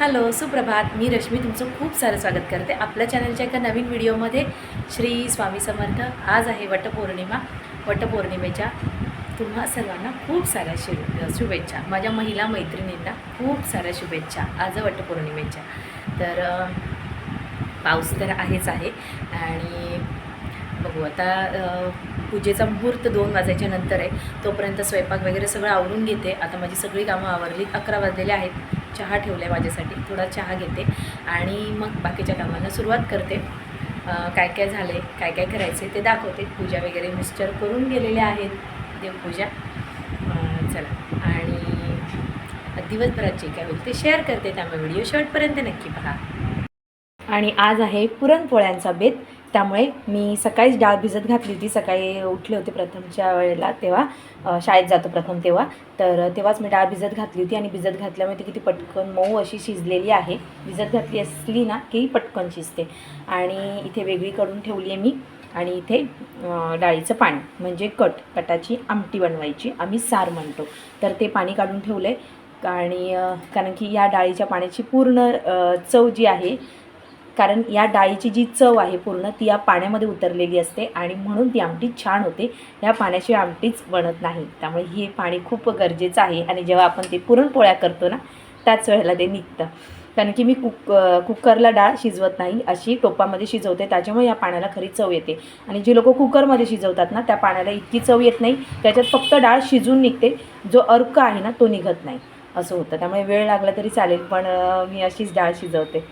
Hello सुप्रभात. मी रश्मी तुमचं खूप सारं स्वागत करते आपल्या चॅनलच्या एका नवीन व्हिडिओमध्ये श्री स्वामी समर्थ. आज आहे वटपौर्णिमा. वटपौर्णिमेच्या तुम्हा सर्वांना खूप साऱ्या शु शुभेच्छा. माझ्या महिला मैत्रिणींना खूप साऱ्या शुभेच्छा. आज वटपौर्णिमेच्या. तर पाऊस तर आहेच आहे. आणि बघू आता पूजेचा मुहूर्त दोन वाजायच्या नंतर आहे. तोपर्यंत स्वयंपाक वगैरे सगळं आवरून घेते. आता माझी सगळी कामं आवरली. अकरा वाजलेले आहेत. चहा ठेवला आहे माझ्यासाठी थोडा चहा घेते आणि मग बाकीच्या कामांना सुरुवात करते. काय काय झालं आहे काय काय करायचं आहे ते दाखवते. पूजा वगैरे मिस्टर करून गेलेले आहेत देवपूजा. चला. आणि दिवसभरात जे काय होईल ते शेअर करते त्यामुळे व्हिडिओ शेवटपर्यंत नक्की पहा. आणि आज आहे पुरणपोळ्यांचा बेत. त्यामुळे मी सकाळीच डाळ भिजत घातली होती. सकाळी उठले होते प्रथमच्या वेळेला तेव्हा शाळेत जातो प्रथम तेव्हा. तर तेव्हाच मी डाळ भिजत घातली होती आणि भिजत घातल्यामुळे ती किती पटकन मऊ अशी शिजलेली आहे. भिजत घातली असली ना की पटकन शिजते. आणि इथे वेगळी करून ठेवली आहे मी. आणि इथे डाळीचं पाणी म्हणजे कट कटाची आमटी बनवायची. आम्ही सार म्हणतो. तर ते पाणी काढून ठेवलं आहे आणि कारण की या डाळीच्या पाण्याची पूर्ण चव जी आहे कारण या डाळीची जी चव आहे पूर्ण ती या पाण्यामध्ये उतरलेली असते आणि म्हणून ती आमटी छान होते. या पाण्याशिवाय आमटीच बनत नाही. त्यामुळे हे पाणी खूप गरजेचं आहे आणि जेव्हा आपण ते पुरणपोळ्या करतो ना त्याच वेळेला ते निघतं. कारण की मी कुक कुकरला डाळ शिजवत नाही अशी टोपामध्ये शिजवते त्याच्यामुळे या पाण्याला खरी चव येते. आणि जे लोक कुकरमध्ये शिजवतात ना त्या पाण्याला इतकी चव येत नाही त्याच्यात फक्त डाळ शिजून निघते जो अर्क आहे ना तो निघत नाही. असं होतं. त्यामुळे वेळ लागला तरी चालेल पण मी अशीच डाळ शिजवते.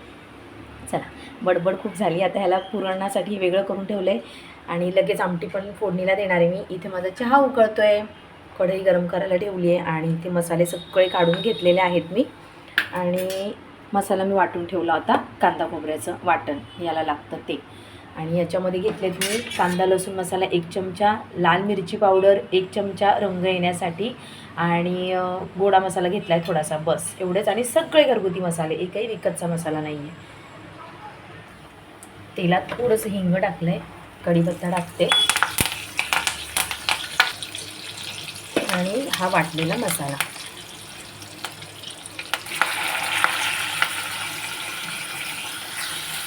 चला बडबड खूप झाली. आता ह्याला पुरणासाठी वेगळं करून ठेवलं आहे आणि लगेच आमटी पण फोडणीला देणार आहे मी. इथे माझा चहा उकळतो आहे कढई गरम करायला ठेवली आहे आणि इथे मसाले सगळे काढून घेतलेले आहेत मी. आणि मसाला मी वाटून ठेवला होता कांदा खोबऱ्याचं वाटण. याला लागतं ते. आणि याच्यामध्ये घेतलेत मी कांदा लसूण मसाला एक चमचा लाल मिरची पावडर एक चमचा रंग येण्यासाठी. आणि गोडा मसाला घेतला आहे थोडासा बस. एवढेच. आणि सगळे घरगुती मसाले. एकही विकतचा मसाला नाही आहे तेलात थोडंसं हिंग टाकलं आहे कढीपत्ता टाकते. आणि हा वाटलेला मसाला.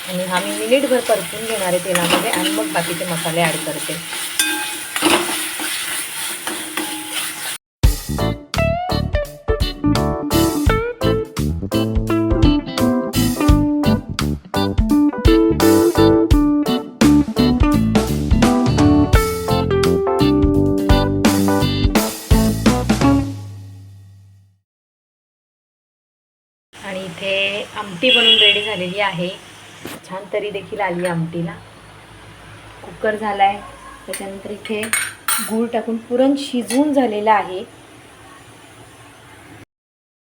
आणि हा मी मिनिटभर परतून घेणार आहे तेलामध्ये आणि मग बाकीचे मसाले ॲड करते. आमटी बनून रेडी झालेली आहे. छान तरी देखील आली आमटीला. कुकर झाला आहे त्याच्यानंतर इथे गूळ टाकून पुरण शिजवून झालेलं आहे.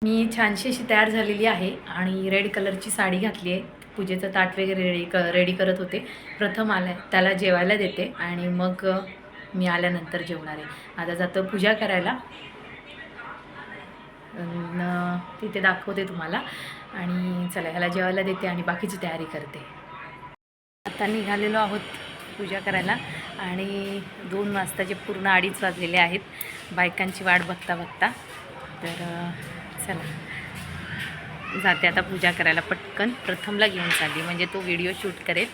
मी छानशी अशी तयार झालेली आहे आणि रेड कलरची साडी घातली आहे. पूजेचं ताट वगैरे रेडी क रेडी करत होते. प्रथम आल्या त्याला जेवायला देते आणि मग मी आल्यानंतर जेवणार आहे. आता जातं पूजा करायला. तिथे दाखवते तुम्हाला. आणि चला ह्याला जेवायला देते आणि बाकीची तयारी करते. आता निघालेलो आहोत पूजा करायला. आणि दोन वाजताचे पूर्ण अडीच वाजलेले आहेत. बायकांची वाट बघता बघता. तर चला. जाते आता पूजा करायला पटकन. प्रथमला घेऊन चालली. म्हणजे तो व्हिडिओ शूट करेल.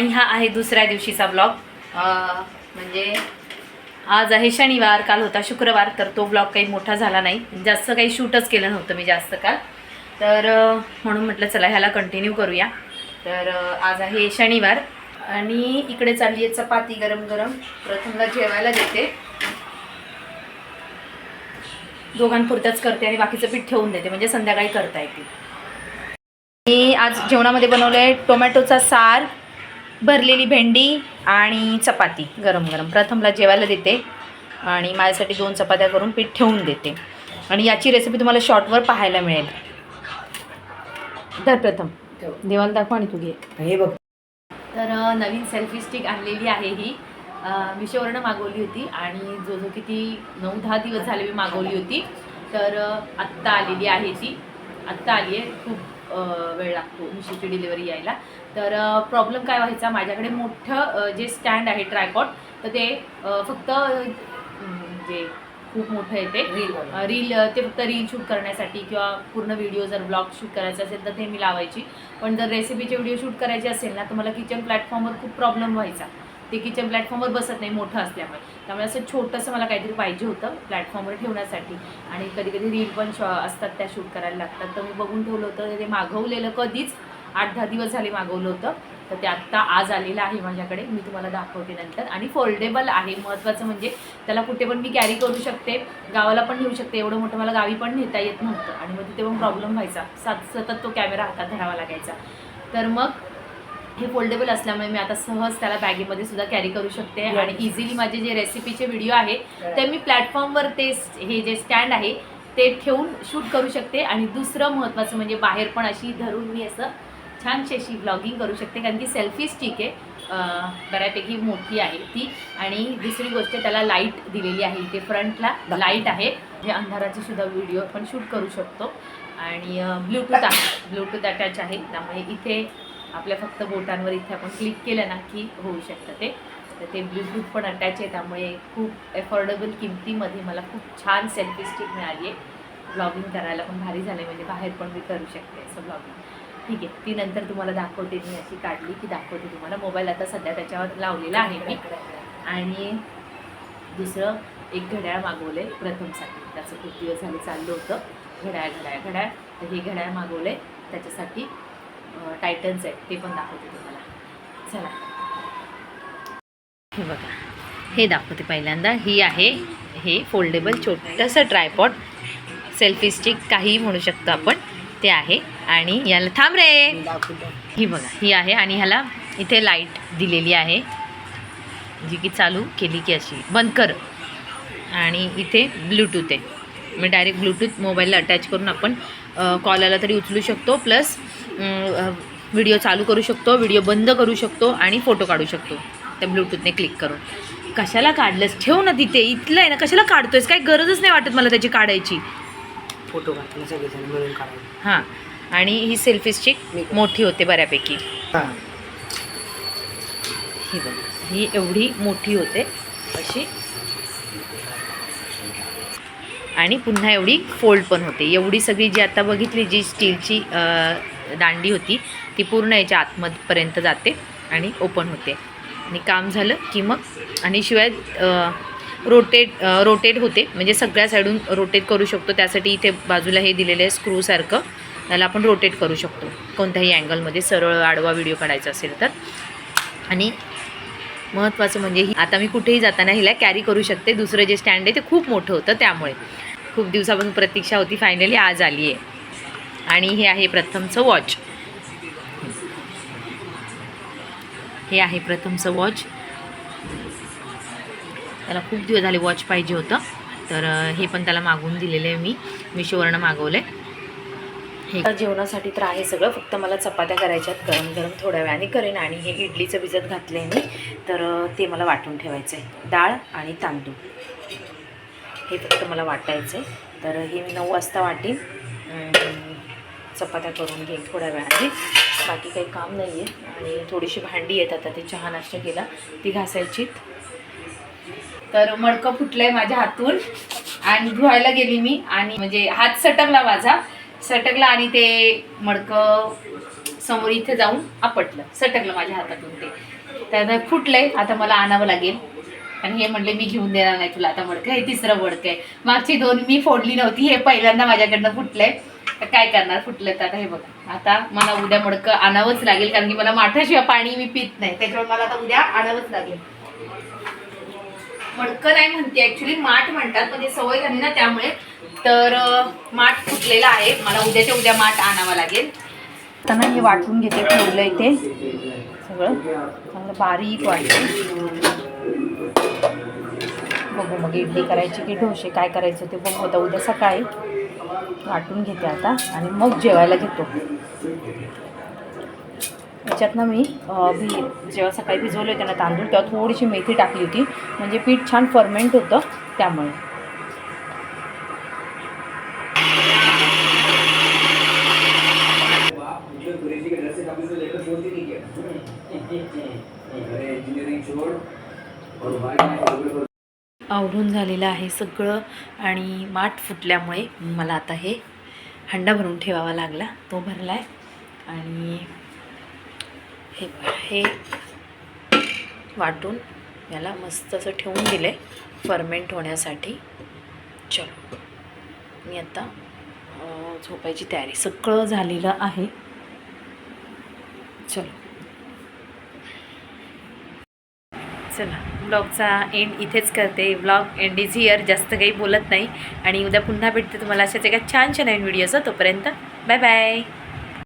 आणि हा आहे दुसऱ्या दिवशीचा ब्लॉग म्हणजे आज आहे शनिवार काल होता शुक्रवार तर तो ब्लॉग काही मोठा झाला नाही. जास्त काही शूटच केलं नव्हतं मी जास्त काल. तर म्हणून म्हटलं चला ह्याला कंटिन्यू करूया. तर आज आहे शनिवार आणि इकडे चालली आहे चपाती गरम गरम. प्रथमला जेवायला देते. दोघांपुरत्याच करते आणि बाकीचं पीठ ठेवून देते. म्हणजे संध्याकाळी करता येते. मी आज जेवणामध्ये बनवलं आहे टोमॅटोचा सार भरलेली भेंडी आणि चपाती. गरम गरम. प्रथमला जेवायला देते आणि माझ्यासाठी दोन चपात्या करून पीठ ठेवून देते. आणि याची रेसिपी तुम्हाला शॉर्टवर पाहायला मिळेल. धर प्रथम. देवाला दाखवा आणि तू घे. हे बघ. तर नवीन सेल्फी स्टिक आणलेली आहे ही. मिशोवरनं मागवली होती आणि जो जो किती नऊ दहा दिवस झाले मी मागवली होती. तर आत्ता आलेली आहे ती. आत्ता आली आहे. खूप वेळ लागतो मिशोची डिलिव्हरी यायला. तर प्रॉब्लेम काय व्हायचा? माझ्याकडे मोठं जे स्टँड आहे ट्रायपॉड तर ते फक्त जे खूप मोठं रील अ, रील अ, ते फक्त रील शूट करण्यासाठी किंवा पूर्ण व्हिडिओ जर ब्लॉग शूट करायचा असेल तर ते मी लावायची. पण जर रेसिपीचे व्हिडिओ शूट करायचे असेल ना तर मला किचन प्लॅटफॉर्मवर खूप प्रॉब्लेम व्हायचा. ते किचन प्लॅटफॉर्मवर बसत नाही मोठं असल्यामुळे. त्यामुळे असं छोटंसं मला काहीतरी पाहिजे होतं प्लॅटफॉर्मवर ठेवण्यासाठी. आणि कधी कधी रील पण शॉ असतात त्या शूट करायला लागतात. तर मी बघून ठेवलं होतं ते मागवलेलं कधीच आठ दहा दिवस झाले मागवलं होतं. तर ते आत्ता आज आलेलं आहे माझ्याकडे मी तुम्हाला दाखवते नंतर. आणि फोल्डेबल आहे. महत्त्वाचं म्हणजे त्याला कुठे पण मी कॅरी करू शकते गावाला पण नेऊ शकते. एवढं मोठं मला गावी पण नेता येत नव्हतं. आणि मग तिथे पण प्रॉब्लेम व्हायचा. सात सतत तो कॅमेरा हातात धरावा लागायचा. तर मग हे फोल्डेबल असल्यामुळे मी आता सहज त्याला बॅगेमध्ये सुद्धा कॅरी करू शकते आणि इझिली माझे जे रेसिपीचे व्हिडिओ आहे ते मी प्लॅटफॉर्मवर ते हे जे स्टँड आहे ते ठेवून शूट करू शकते. आणि दुसरं महत्त्वाचं म्हणजे बाहेर पण अशी धरून मी असं छानशी अशी ब्लॉगिंग करू शकते. कारण की सेल्फी स्टिक आहे. बऱ्यापैकी मोठी आहे ती. आणि दुसरी गोष्ट त्याला लाइट दिलेली आहे इथे फ्रंटला लाइट आहे. जे अंधाराचे सुद्धा व्हिडिओ आपण शूट करू शकतो. आणि ब्लूटूथ आहे. ब्लूटूथ अटॅच आहे. त्यामुळे इथे आपल्या फक्त बोटांवर इथे आपण क्लिक केलं ना की होऊ शकतं ते. तर ते ब्लूटूथ पण अटॅच आहे त्यामुळे खूप अफोर्डेबल किमतीमध्ये मला खूप छान सेल्फी स्टिक मिळाली आहे. ब्लॉगिंग करायला पण भारी झालं म्हणजे बाहेर पण मी करू शकते असं ब्लॉगिंग ठीक आहे ती नंतर तुम्हाला दाखवते मी अशी काढली की दाखवते तुम्हाला. मोबाईल आता सध्या त्याच्यावर लावलेला आहे मी. आणि दुसरं एक घड्याळ मागवलं आहे प्रथमसाठी. त्याचं खूप दिवस झाले चाललं होतं. घड्याळ घड्याळ घड्याळ. तर हे घड्याळ मागवलं आहे त्याच्यासाठी टायटन्स आहेत ते पण दाखवते तुम्हाला. चला. हे बघा. हे दाखवते पहिल्यांदा. ही आहे हे फोल्डेबल छोटंसं ट्रायपॉड सेल्फी स्टिक काहीही म्हणू शकतो आपण. ते आहे. आणि याला थांब रे. ही बघा. ही आहे आणि ह्याला इथे लाइट दिलेली आहे. जी की चालू केली की अशी. बंद कर. आणि इथे ब्लूटूथ आहे. मी डायरेक्ट ब्लूटूथ मोबाईलला अटॅच करून आपण कॉल आला तरी उचलू शकतो प्लस व्हिडिओ चालू करू शकतो व्हिडिओ बंद करू शकतो आणि फोटो काढू शकतो. त्या ब्लूटूथने क्लिक करून. कशाला काढलंस? ठेव ना तिथे. इथलं आहे ना कशाला काढतोयस? काही गरजच नाही वाटत मला त्याची काढायची. फोटो मिळून हां. आणि ही सेल्फी स्टिक मोठी होते बऱ्यापैकी. हां. ही बघा. ही एवढी मोठी होते. अशी आणि पुन्हा एवढी फोल्ड पण होते. एवढी सगळी जी आता बघितली जी स्टीलची दांडी होती ती पूर्ण याच्या आतमपर्यंत जाते आणि ओपन होते. आणि काम झालं की मग आणि शिवाय रोटेट रोटेट होते. म्हणजे सगळ्या साईडून रोटेट करू शकतो. त्यासाठी इथे बाजूला हे दिलेलं आहे स्क्रूसारखं त्याला आपण रोटेट करू शकतो. कोणत्याही अँगलमध्ये सरळ आडवा व्हिडिओ काढायचा असेल तर. आणि महत्त्वाचं म्हणजे ही आता मी कुठेही जाताना हिला कॅरी करू शकते. दुसरं जे स्टँड आहे ते खूप मोठं होतं त्यामुळे. खूप दिवसापासून प्रतीक्षा होती. फायनली आज आली आहे. आणि हे आहे प्रथमचं वॉच हे आहे प्रथमचं वॉच त्याला खूप दिवस झाले वॉच पाहिजे होतं. तर हे पण त्याला मागवून दिलेलं आहे मी. मिशोवरनं मागवलं आहे हे जेवणासाठी तर आहे सगळं. फक्त मला चपात्या करायच्यात. गरम गरम थोड्या वेळाने करेन आणि हे इडलीचं भिजत घातलं आहे मी. तर ते मला वाटून ठेवायचं आहे डाळ आणि तांदूळ. हे फक्त मला वाटायचं आहे तर हे मी नऊ वाजता वाटेन चपात्या करून घेईन थोड्या वेळाने. बाकी काही काम नाही आहे आणि थोडीशी भांडी आहेत आता ते चहा नाश्ता केला ती घासायचीत. तर मडकं फुटलंय माझ्या हातून. आणि धुवायला गेली मी. आणि म्हणजे हात सटकला माझा. सटकला आणि ते मडकं समोर इथे जाऊन आपटलं. सटकलं माझ्या हातातून ते. त्यानं फुटलंय. आता मला आणावं लागेल. आणि हे म्हणले मी घेऊन देणार नाही तुला आता मडकं हे तिसरं मडकं आहे. मागची दोन मी फोडली नव्हती हे पहिल्यांदा माझ्याकडनं फुटलंय तर काय करणार? फुटलं तर आता हे बघा. आता मला उद्या मडकं आणावंच लागेल कारण की मला माठाशिवाय पाणी मी पित नाही. त्याच्यामुळे मला आता उद्या आणावंच लागेल. मडकं नाही म्हणते ऍक्च्युली माठ म्हणतात पण हे सवय झाली ना त्यामुळे. तर माठ फुटलेला आहे. मला उद्याच्या उद्या माठ आणावा लागेल. आता ना हे वाटून घेते ठेवलं इथे सगळं. चांगलं बारीक वाटते. बघू मग इडली करायची की डोसे काय करायचं ते बघू. आता उद्या सकाळी वाटून घेते आता आणि मग जेवायला घेतो. याच्यात ना मी भी जेव्हा सकाळी भिजवले होते ना तांदूळ तेव्हा थोडीशी मेथी टाकली होती. म्हणजे पीठ छान फर्मेंट होतं त्यामुळे. आवडून झालेलं आहे सगळं आणि माठ फुटल्यामुळे मला आता हे हंडा भरून ठेवावा लागला. तो भरला आहे आणि हे हे वाटून याला मस्त असं ठेवून दिलं आहे फर्मेंट होण्यासाठी. चलो मी आता झोपायची तयारी. सगळं झालेलं आहे. चलो. चला. ब्लॉगचा एंड इथेच करते. ब्लॉग एंड इज हिअर जास्त काही बोलत नाही. आणि उद्या पुन्हा भेटते तुम्हाला अशाच एका छानशा नवीन व्हिडिओचा हो, तोपर्यंत. Bye bye